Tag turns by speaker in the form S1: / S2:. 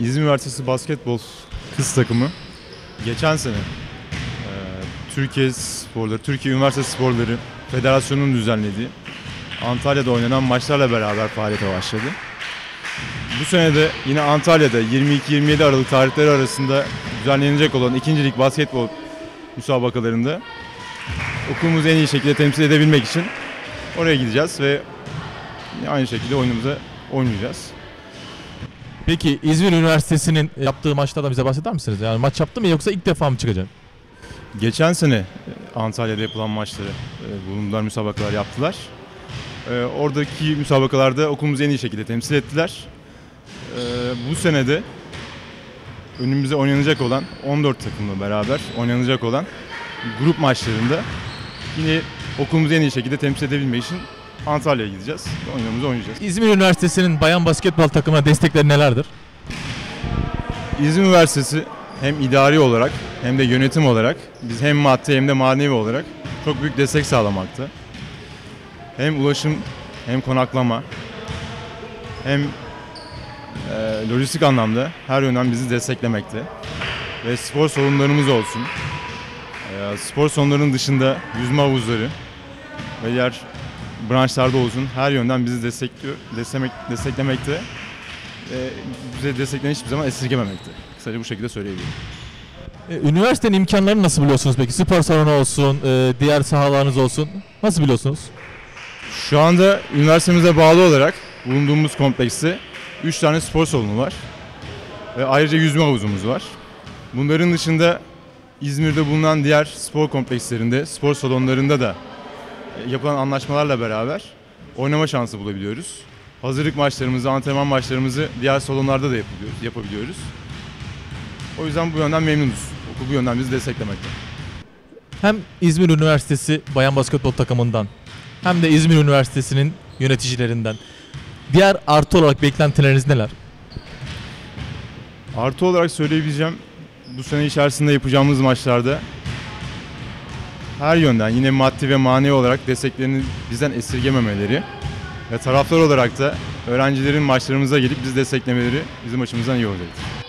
S1: İzmir Üniversitesi basketbol kız takımı geçen sene e, Türkiye Sporları, Türkiye Üniversite Sporları Federasyonu'nun düzenlediği Antalya'da oynanan maçlarla beraber faaliyete başladı. Bu sene de yine Antalya'da 22-27 Aralık tarihleri arasında düzenlenecek olan ikincilik basketbol müsabakalarında okulumuzu en iyi şekilde temsil edebilmek için oraya gideceğiz ve aynı şekilde oyunumuza oynayacağız.
S2: Peki İzmir Üniversitesi'nin yaptığı maçlardan bize bahseder misiniz? Yani maç yaptı mı yoksa ilk defa mı çıkacaksın?
S1: Geçen sene e, Antalya'da yapılan maçları e, bulundular, müsabakalar yaptılar. E, Oradaki müsabakalarda okulumuzu en iyi şekilde temsil ettiler. Bu sene de önümüze oynanacak olan 14 takımla beraber oynanacak olan grup maçlarında yine okulumuzu en iyi şekilde temsil edebilmek için Antalya'ya gideceğiz. Oyunumuzu oynayacağız.
S2: İzmir Üniversitesi'nin bayan basketbol takımına destekleri nelerdir?
S1: İzmir Üniversitesi hem idari olarak hem de yönetim olarak biz hem maddi hem de manevi olarak çok büyük destek sağlamakta. Hem ulaşım hem konaklama hem e, lojistik anlamda her yönden bizi desteklemekte. Ve spor salonlarımız olsun. E, spor salonlarının dışında yüzme havuzları ve diğer branşlarda olsun her yönden bizi destekliyor, desteklemek, desteklemekte. E, bize desteklerini hiçbir zaman esirgememekte. Kısaca bu şekilde söyleyebilirim.
S2: E, Üniversitenin imkanlarını nasıl biliyorsunuz peki? Spor salonu olsun, e, diğer sahalarınız olsun. Nasıl biliyorsunuz?
S1: Şu anda üniversitemize bağlı olarak bulunduğumuz komplekste 3 tane spor salonu var. Ve ayrıca yüzme havuzumuz var. Bunların dışında İzmir'de bulunan diğer spor komplekslerinde, spor salonlarında da yapılan anlaşmalarla beraber oynama şansı bulabiliyoruz. Hazırlık maçlarımızı, antrenman maçlarımızı diğer salonlarda da yapabiliyoruz. yapabiliyoruz. O yüzden bu yönden memnunuz. Okul bu yönden bizi desteklemekte.
S2: Hem İzmir Üniversitesi bayan basketbol takımından hem de İzmir Üniversitesi'nin yöneticilerinden diğer artı olarak beklentileriniz neler?
S1: Artı olarak söyleyebileceğim bu sene içerisinde yapacağımız maçlarda her yönden yine maddi ve manevi olarak desteklerini bizden esirgememeleri ve taraftar olarak da öğrencilerin maçlarımıza gelip bizi desteklemeleri bizim açımızdan iyi olacaktır.